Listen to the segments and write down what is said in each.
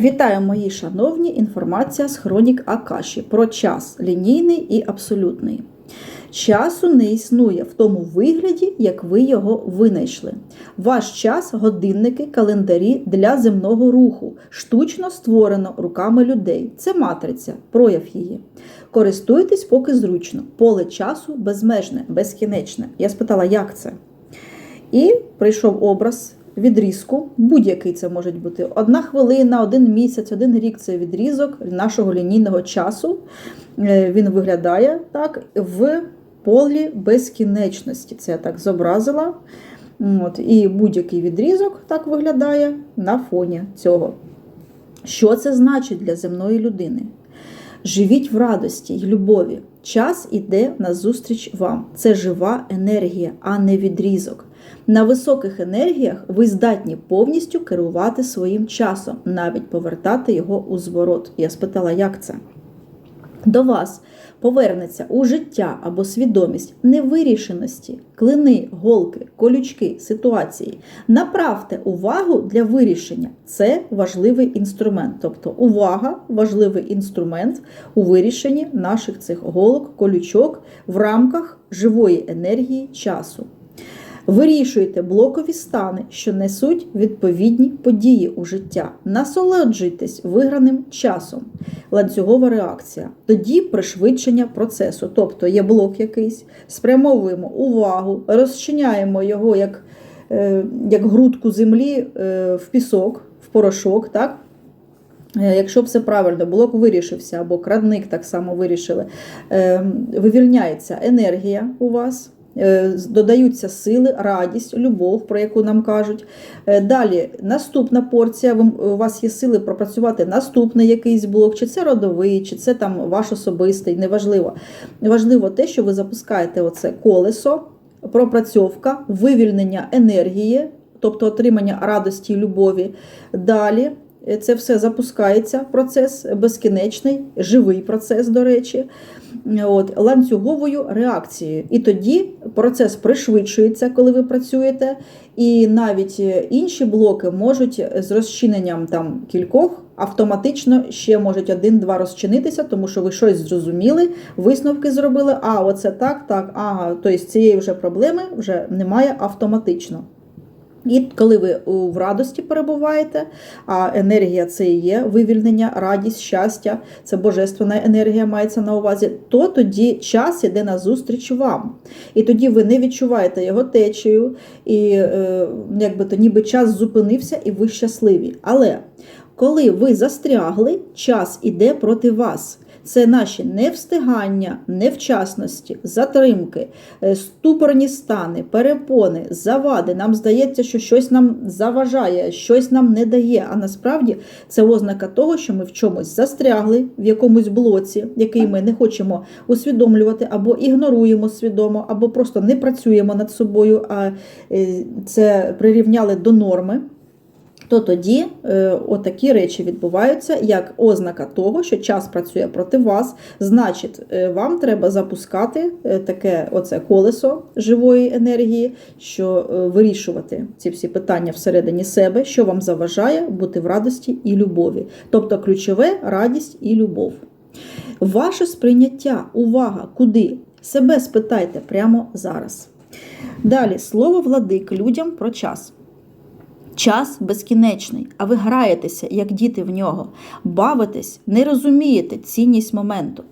Вітаю, мої шановні! Інформація з хронік Акаші про час лінійний і абсолютний. Часу не існує в тому вигляді, як ви його винайшли. Ваш час, годинники, календарі для земного руху, штучно створено руками людей. Це матриця, прояв її. Користуйтесь, поки зручно. Поле часу безмежне, безкінечне. Я спитала, як це? І прийшов образ відрізку, будь-який це може бути. Одна хвилина, один місяць, один рік це відрізок нашого лінійного часу. Е, Він виглядає так в полі безкінечності. Це я так зобразила. От, І будь-який відрізок так виглядає на фоні цього. Що це значить для земної людини? Живіть в радості й любові. Час іде назустріч вам. Це жива енергія, а не відрізок. На високих енергіях ви здатні повністю керувати своїм часом, навіть повертати його у зворот. Я спитала, як це? До вас повернеться у життя або свідомість невирішеності, клини, голки, колючки, ситуації. Направте увагу для вирішення. Це важливий інструмент. Тобто увага важливий інструмент у вирішенні наших цих голок, колючок в рамках живої енергії часу. Вирішуйте блокові стани, що несуть відповідні події у життя. Насолоджуйтесь виграним часом. Ланцюгова реакція. Тоді пришвидшення процесу. Тобто є блок якийсь, спрямовуємо увагу, розчиняємо його як, е, як грудку землі е, в пісок, в порошок. так? Е, Якщо все правильно, блок вирішився, або крадник так само вирішили, е, вивільняється енергія у вас. Е, Додаються сили, радість, любов, про яку нам кажуть. Е, Далі наступна порція. У вас є сили пропрацювати наступний якийсь блок, чи це родовий, чи це там ваш особистий, неважливо. Важливо те, що ви запускаєте оце колесо, пропрацьовка, вивільнення енергії, тобто отримання радості любові. Далі е, це все запускається, процес безкінечний, живий процес, до речі от, ланцюговою реакцією. І тоді процес пришвидшується, коли ви працюєте, і навіть е, інші блоки можуть з розчиненням там кількох автоматично ще можуть один-два розчинитися, тому що ви щось зрозуміли, висновки зробили. А, оце так, так, ага, тобто цієї вже проблеми вже немає автоматично. І коли ви в радості перебуваєте, а енергія це і є вивільнення, радість, щастя, це божественна енергія мається на увазі, то тоді час іде на зустріч вам. І тоді ви не відчуваєте його течею, і е, якби то ніби час зупинився, і ви щасливі. Але коли ви застрягли, час іде проти вас. Це наші невстигання, невчасності, затримки, е, ступорні стани, перепони, завади. Нам здається, що щось нам заважає, щось нам не дає. А насправді це ознака того, що ми в чомусь застрягли в якомусь блоці, який ми не хочемо усвідомлювати, або ігноруємо свідомо, або просто не працюємо над собою, а е, це прирівняли до норми то тоді е, отакі речі відбуваються як ознака того, що час працює проти вас. Значить, е, вам треба запускати е, таке оце колесо живої енергії, що вирішувати ці всі питання всередині себе, що вам заважає бути в радості і любові. Тобто ключове радість і любов. Ваше сприйняття, увага, куди? Себе спитайте прямо зараз. Далі слово владик людям про час. Час безкінечний, а ви граєтеся, як діти в нього, бавитесь, не розумієте цінність моменту.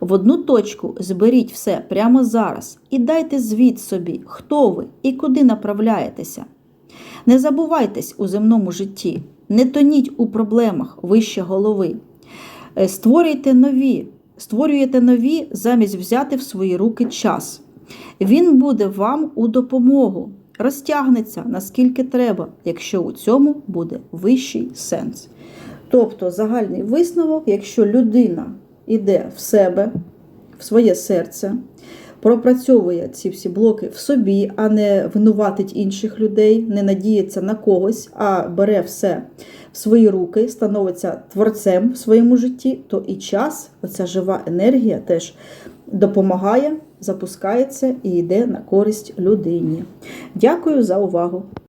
В одну точку зберіть все прямо зараз і дайте звіт собі, хто ви і куди направляєтеся. Не забувайтесь у земному житті, не тоніть у проблемах вище голови. Е, Створюйте нові, створюєте нові замість взяти в свої руки час. Він буде вам у допомогу, розтягнеться наскільки треба, якщо у цьому буде вищий сенс. Тобто загальний висновок, якщо людина йде в себе, в своє серце, пропрацьовує ці всі блоки в собі, а не винуватить інших людей, не надіється на когось, а бере все в свої руки, становиться творцем в своєму житті, то і час, оця жива енергія теж допомагає, запускається і йде на користь людині. Дякую за увагу!